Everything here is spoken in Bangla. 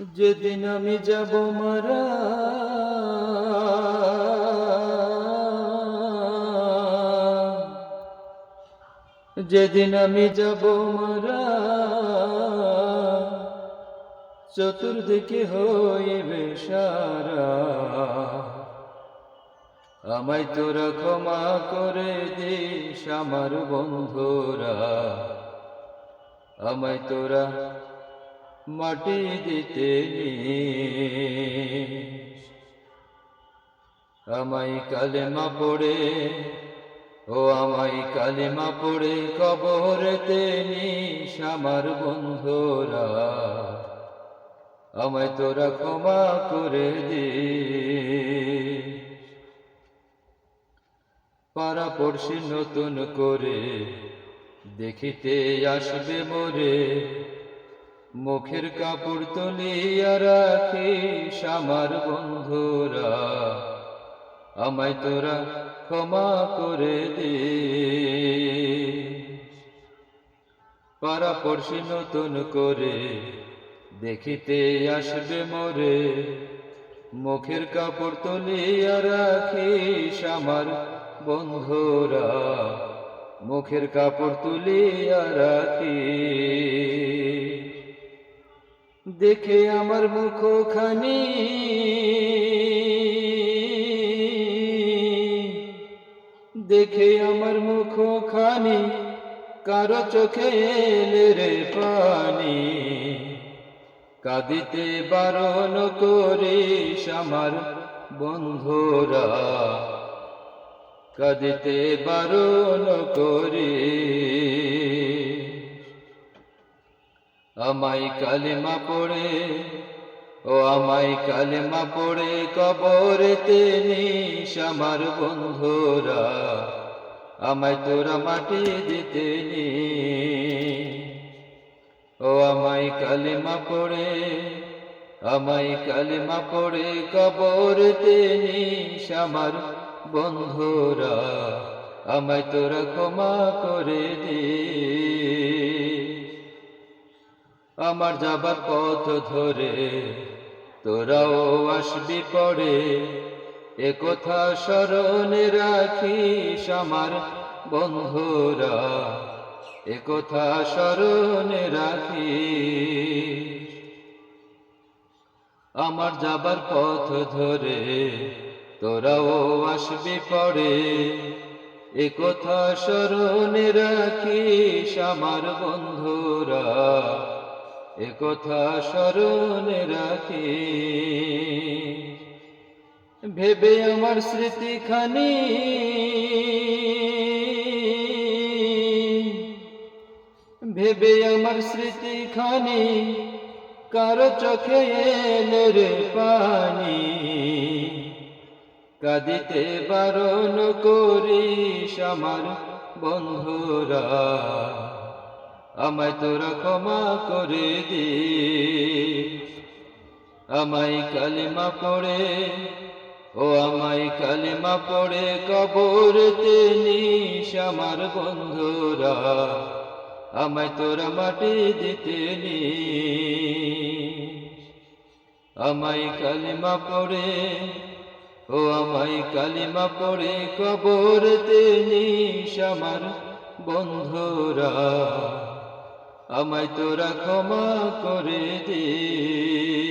যেদিন আমি যাব মারা, যেদিন আমি যাব মারা, চতুর্দিকে হইবে সারা। আমায় তোরা ক্ষমা করে দিস আমার বন্ধুরা। আমায় তোরা মাটি দিতে। আমায় কালেমা পড়ে, ও আমায় কালেমা পড়ে কবরেতে নিস আমার বন্ধুরা আমায় তোরা ক্ষমা করে দি পাড়া পড়শি নতুন করে, দেখিতে আসবে মোরে মুখের কাপড় তুলিয়া রাখিস আমার বন্ধুরা। আমায় তোরা ক্ষমা করে দে পাড়া পড়শি নতুন করে দেখিতে আসবে মোরে। মুখের কাপড় তুলিয়া রাখিস আমার বন্ধুরা। মুখের কাপড় তুলিয়া রাখি দেখে আমার মুখখানি। দেখে আমার মুখখানি কারও চোখে রে পানি। কাঁদিতে বারণ করিস আমার বন্ধুরা। কাঁদিতে বারণ করি আমায় কালেমা পড়ে, ও আমায় কালেমা পড়ে কবরেতে নিস আমার বন্ধুরা, আমায় তোরা মাটি দিতে নিস। ও আমায় কালেমা পড়ে, আমায় কালেমা পড়ে কবরতে নিস আমার বন্ধুরা, আমায় তোরা ক্ষমা করে দে আমার যাবার পথ ধরে, তোরাও আসবি পরে। এ কথা স্মরণে রাখিস আমার বন্ধুরা, এ কথা স্মরণে রাখিস। আমার যাবার পথ ধরে, তোরাও আসবি পড়ে এ কথা স্মরণে রাখিস আমার বন্ধুরা এ কথা স্মরণে রাখি ভেবে আমার স্মৃতিখানি ভেবে আমার স্মৃতিখানি কারও চোখে এলো পানি। কাঁদিতে বারণ করিস আমার বন্ধুরা। আমায় তোরা ক্ষমা করে দে। আমায় কালিমা পড়ে, ও আমায় কালিমা পড়ে কবরতে নিস আমার বন্ধুরা। আমায় তোরা মাটি দিতে নিস। আমায় কালিমা পড়ে, ও আমায় কালিমা পড়ে কবরতে নিস আমার বন্ধুরা। আমায় তোরা ক্ষমা করে দে।